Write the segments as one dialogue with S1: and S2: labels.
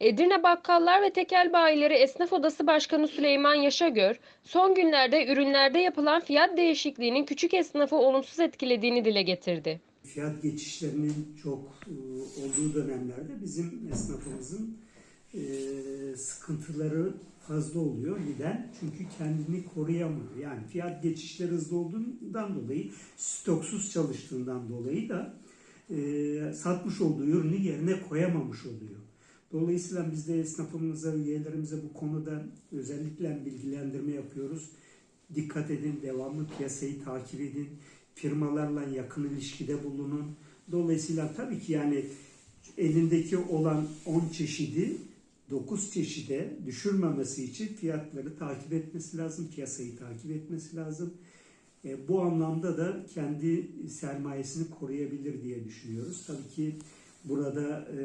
S1: Edirne Bakkallar ve Tekel Bayileri Esnaf Odası Başkanı Süleyman Yaşagör, son günlerde ürünlerde yapılan fiyat değişikliğinin küçük esnafı olumsuz etkilediğini dile getirdi.
S2: fiyat geçişlerinin çok e, olduğu dönemlerde bizim esnafımızın e, sıkıntıları fazla oluyor. Neden? Çünkü kendini koruyamıyor. Yani fiyat geçişleri hızlı olduğundan dolayı, stoksuz çalıştığından dolayı da e, satmış olduğu ürünü yerine koyamamış oluyor. Dolayısıyla biz de esnafımıza, üyelerimize bu konuda özellikle bilgilendirme yapıyoruz. Dikkat edin, devamlı piyasayı takip edin, firmalarla yakın ilişkide bulunun. Dolayısıyla tabii ki yani elindeki olan 10 çeşidi 9 çeşide düşürmemesi için fiyatları takip etmesi lazım, piyasayı takip etmesi lazım. E, bu anlamda da kendi sermayesini koruyabilir diye düşünüyoruz. Tabii ki burada e,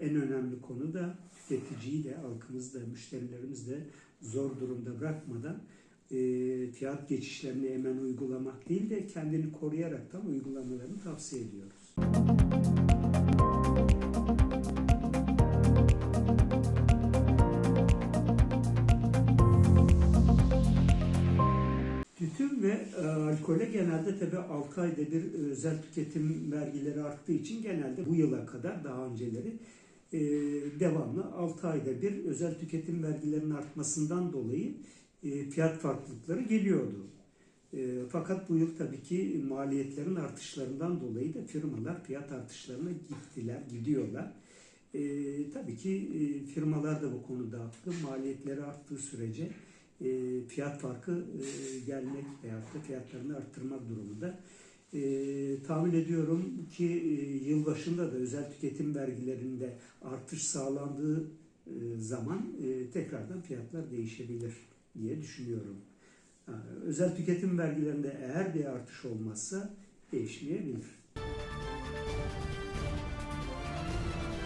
S2: en önemli konu da tüketiciyi de, halkımız da, müşterilerimiz de zor durumda bırakmadan e, fiyat geçişlerini hemen uygulamak değil de kendini koruyaraktan uygulamalarını tavsiye ediyoruz. Tütün ve e, alkole genelde tabi 6 ayda bir e, özel tüketim vergileri arttığı için genelde bu yıla kadar daha önceleri e, devamlı 6 ayda bir özel tüketim vergilerinin artmasından dolayı e, fiyat farklılıkları geliyordu. E, fakat bu yıl tabii ki maliyetlerin artışlarından dolayı da firmalar fiyat artışlarına gittiler, gidiyorlar. E, tabii ki e, firmalar da bu konuda haklı. Maliyetleri arttığı sürece e, fiyat farkı e, gelmek veyahut da fiyatlarını arttırmak durumunda. E, tahmin ediyorum ki e, yılbaşında da özel tüketim vergilerinde artış sağlandığı e, zaman e, tekrardan fiyatlar değişebilir diye düşünüyorum. Ha, Özel tüketim vergilerinde eğer bir artış olmazsa değişmeyebilir.